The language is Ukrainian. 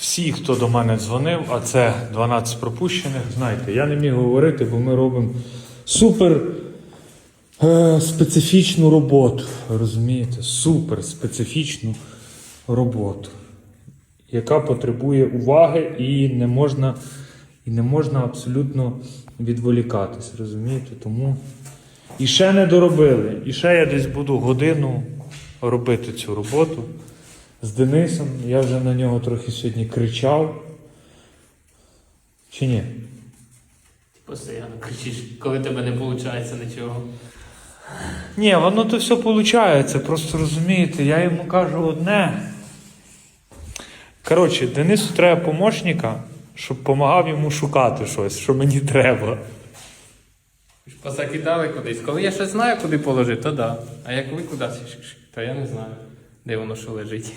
всі, хто до мене дзвонив, а це 12 пропущених, знаєте, я не міг говорити, бо ми робимо супер е, специфічну роботу. Розумієте? Супер специфічну роботу, яка потребує уваги і не можна, і не можна абсолютно відволікатись. Розумієте? Тому і ще не доробили. І ще я десь буду годину робити цю роботу з Денисом. Я вже на нього трохи сьогодні кричав. Чи ні? Постійно кричиш, коли тебе не виходить нічого. Ні, воно то все виходить. Просто розумієте, я йому кажу одне. Коротше, Денису треба помощника, щоб допомагав йому шукати щось, що мені треба. Позакидали кудись. Коли я щось знаю, куди положити, то да. А як ви кудись, то я не знаю, де воно що лежить.